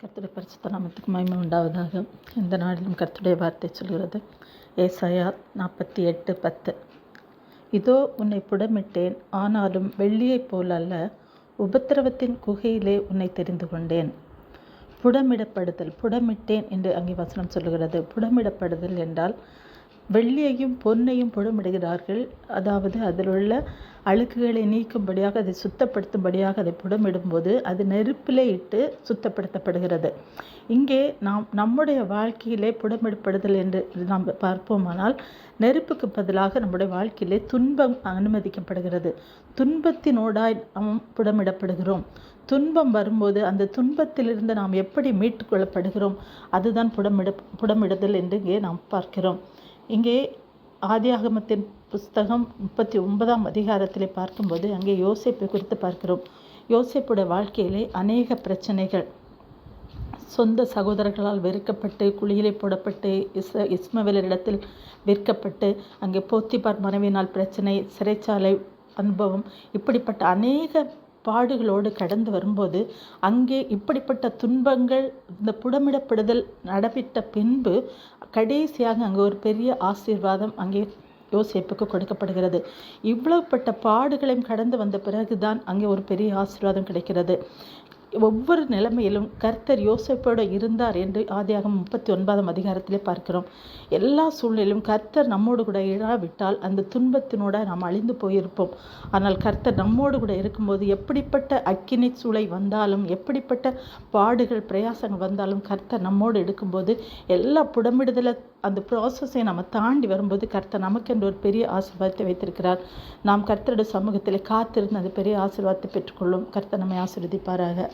கர்த்துடைய பரிசுத்த நாமத்துக்கு மகிமை உண்டாவதாக இந்த நாளிலும் கர்த்துடைய வார்த்தை சொல்கிறது. ஏசாயா நாற்பத்தி எட்டு பத்து. இதோ உன்னை புடமிட்டேன் ஆனாலும் வெள்ளியைப் போல் அல்ல உபத்திரவத்தின் குகையிலே உன்னை தெரிந்து கொண்டேன். புடமிடப்படுதல் புடமிட்டேன் என்று அங்கே வசனம் சொல்லுகிறது புடமிடப்படுதல் என்றால் வெள்ளியையும் பொன்னையும் புடமிடுகிறார்கள். அதாவது அதில் உள்ள அழுக்குகளை நீக்கும்படியாக அதை சுத்தப்படுத்தும்படியாக அதை புடமிடும்போது அது நெருப்பிலே இட்டு சுத்தப்படுத்தப்படுகிறது. இங்கே நாம் நம்முடைய வாழ்க்கையிலே புடமிடப்படுதல் என்று நாம் பார்ப்போமானால் நெருப்புக்கு பதிலாக நம்முடைய வாழ்க்கையிலே துன்பம் அனுமதிக்கப்படுகிறது. துன்பத்தினோடாய் நாம் புடமிடப்படுகிறோம். துன்பம் வரும்போது அந்த துன்பத்திலிருந்து நாம் எப்படி மீட்டுக்கொள்ளப்படுகிறோம் அதுதான் புடமிட புடமிடுதல் என்று இங்கே நாம் பார்க்கிறோம். இங்கே ஆதியாகமத்தின் புஸ்தகம் முப்பத்தி ஒன்பதாம் அதிகாரத்திலே பார்க்கும்போது அங்கே யோசிப்பை குறித்து பார்க்கிறோம். யோசிப்புடைய வாழ்க்கையிலே அநேக பிரச்சனைகள். சொந்த சகோதரர்களால் வெறுக்கப்பட்டு குளியிலே போடப்பட்டு இஸ் இஸ்மவேலரிடத்தில் விற்கப்பட்டு அங்கே போத்திபார் மனைவினால் பிரச்சனை சிறைச்சாலை அனுபவம் இப்படிப்பட்ட அநேக பாடுகளோடு கடந்து வரும்போது அங்கே இப்படிப்பட்ட துன்பங்கள் இந்த புடமிடப்படுதல் நடைபெற்ற பின்பு கடைசியாக அங்கே ஒரு பெரிய ஆசீர்வாதம் அங்கே யோசேப்புக்கு கொடுக்கப்படுகிறது. இவ்வளவுப்பட்ட பாடுகளையும் கடந்து வந்த பிறகுதான் அங்கே ஒரு பெரிய ஆசீர்வாதம் கிடைக்கிறது. ஒவ்வொரு நிலைமையிலும் கர்த்தர் யோசிப்போடு இருந்தார் என்று ஆதியாகம் முப்பத்தி ஒன்பதாம் அதிகாரத்திலே பார்க்கிறோம். எல்லா சூழ்நிலையிலும் கர்த்தர் நம்மோடு கூட இழாவிட்டால் அந்த துன்பத்தினோட நாம் அழிந்து போயிருப்போம். ஆனால் கர்த்தர் நம்மோடு கூட இருக்கும்போது எப்படிப்பட்ட அக்கினி சூளை வந்தாலும் எப்படிப்பட்ட பாடுகள் பிரயாசங்கள் வந்தாலும் கர்த்தர் நம்மோடு எடுக்கும்போது எல்லா புடமிடுதலை அந்த ப்ராசஸை நம்ம தாண்டி வரும்போது கர்த்தர் நமக்கென்று ஒரு பெரிய ஆசீர்வாதத்தை வைத்திருக்கிறார். நாம் கர்த்தருடைய சமூகத்தில் காத்திருந்து அந்த பெரிய ஆசீர்வாதத்தை பெற்றுக்கொள்ளும். கர்த்தர் நம்மை ஆசீர்வதிப்பாராக.